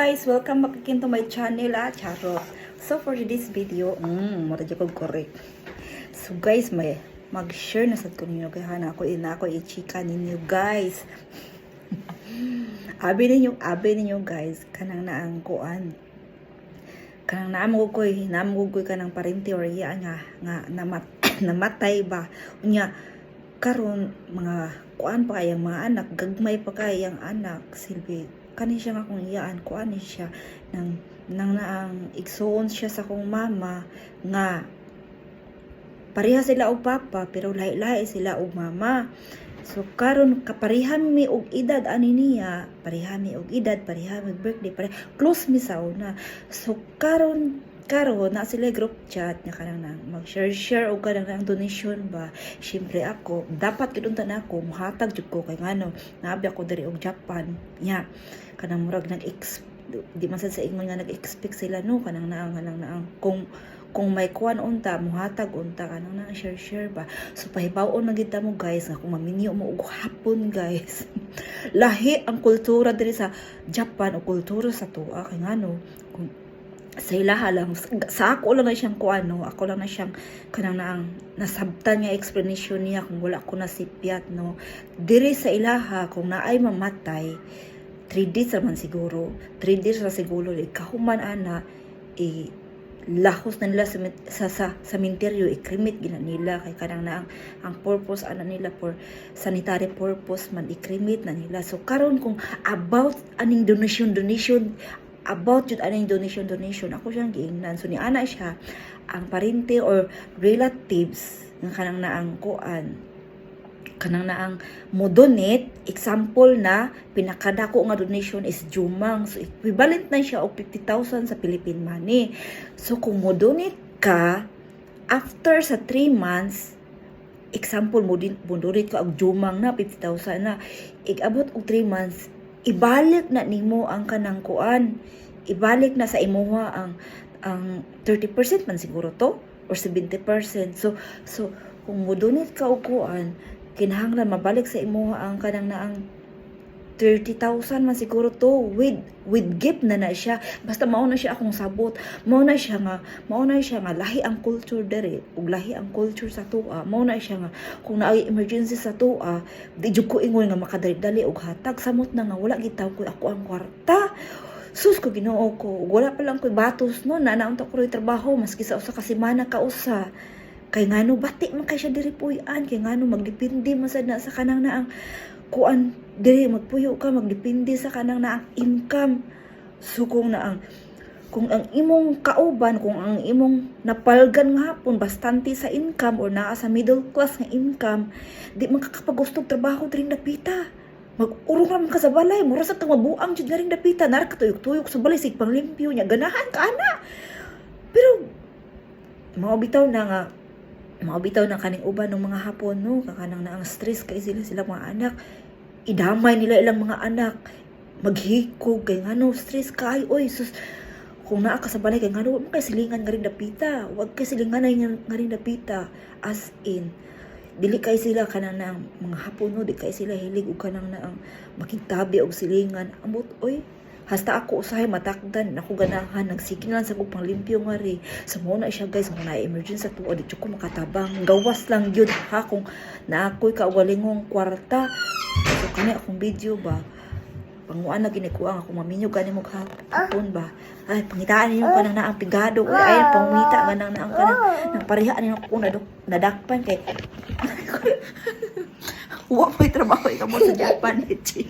guys, welcome back again to my channel ah, Charot. So for this video, mm, mura ko correct. So guys, may mag-share na sad ko ninyo kay hana ako ina ako i-chika ninyo guys. abi ninyo, abi ninyo guys, kanang naang kuan. Kanang naamo ko koy, naamo ko koy kanang parente or iya nga nga namat namatay ba. Unya karon mga kuan pa kayang mga anak, gagmay pa kayang anak, silbi kani siya nga kung iyaan ko ani siya nang nang naang igsuon siya sa kong mama nga pareha sila og papa pero lahi-lahi sila og mama. So karon kaparihan mi og edad ani niya pareha mi og edad pareha mi birthday pareha close mi sa una. So karon karon na sila group chat nga kanang nang mag-share share og kanang nang donation ba? Syempre ako dapat kidunta na ako muhatag jud ko kay ngano nabi ako diri og Japan. Nya kanang murag nag di man sa ingon nga nag-expect sila no? Kanang naang kanang naang kung kung may kuan unta muhatag unta kanang na share share ba? So pahibaw-on na gid mo guys nga kung maminyo mo og hapon guys. Lahi ang kultura diri sa Japan o kultura sa tuwa kay ngano kung sa ilaha lang. Sa ako lang na siyang kuano ako lang na siyang kanang naang nasabtan nga explanation niya kung wala ko nasipyat no? Diri sa ilaha kung naay mamatay 3 days naman siguro. 3 days na siguro. Ikahuman ana i lahos na nila sa sa, sa cemetery i-cremate gina nila. Kay kanang na ang, ang purpose ana nila for sanitary purpose man i-cremate na nila. So karon kung about aning donation donation about jud aning donation donation. Ako siyang giingnan so ni ana siya ang parente or relatives nga kanang naang kuan. Kanang naang mo donate example na pinakadako nga donation is jumang. So equivalent na siya og 50,000 sa Philippine money. So kung mo donate ka after sa 3 months example mo din mo donate ka og jumang na 50,000 na. Igabot og 3 months ibalik na nimo ang kanang kuan. Ibalik na sa imuha ang ang 30% man siguro to or 70% so so kung mo ka og kuan kinahanglan mabalik sa imuha ang kanang naang 30,000 man siguro to. With with gift na na siya. Basta mao na siya akong sabot. Mao na siya nga mao na siya nga lahi ang culture dere. Ug lahi ang culture sa tuwa. Mao na siya nga kung naay emergency sa tuwa di jud ko ingon nga makadali og hatag. Samot na nga wala gitaw ko. Ako ang kwarta. Sus ko ginoo ko. Wala pa lang ko batos no na naunta ko trabaho maski sa usa ka semana ka usa. Kay ngano bati man kay siya diri puy-an? Kay ngano magdepende man sad na sa kanang naang kuan diri magpuyo ka magdepende sa kanang naang income. So kung naang kung ang imong kauban kung ang imong napalgan nga hapon bastante sa income or naa sa middle class nga income di man kakapagustog trabaho diri dapita mag-urong ka sa balay mura sa kang mabuang jud na ring dapita nar tuyok-tuyok sa balay sig panglimpyo nya ganahan ka ana. Pero mga bitaw na nga mga bitaw na kaning uban ng mga hapon no? Kakanang na ang stress kay sila sila mga anak. Idamay nila ilang mga anak. Maghikog kay ngano stress kay oy sus. Kung naa ka sa balay kay ngano kay silingan nga rin dapita. Wag kay silingan na nga rin dapita. As in dili kay sila kanang na mga hapon no? Di kay sila hilig og kanang na ang makitabi og silingan. Amot oy hasta ako usahay matakdan. Ako ganahan. Nagsigilan sa kong panglimpyo nga ri sa mo na siya guys. Na emergency sa tuwa di ko makatabang. Gawas lang yun ha kung na ako'y kawalingong kwarta. So kani akong video ba? Panguan na ginikuha kung maminyo gani mo hapon ba? Ay pangitaan niyo kanang na ang pigado. Uy ay pangumita ganang na ang kanang nang pareha niyo ko nadakpan kay Wa may trabaho. Ikaw mo sa Japan, Echi.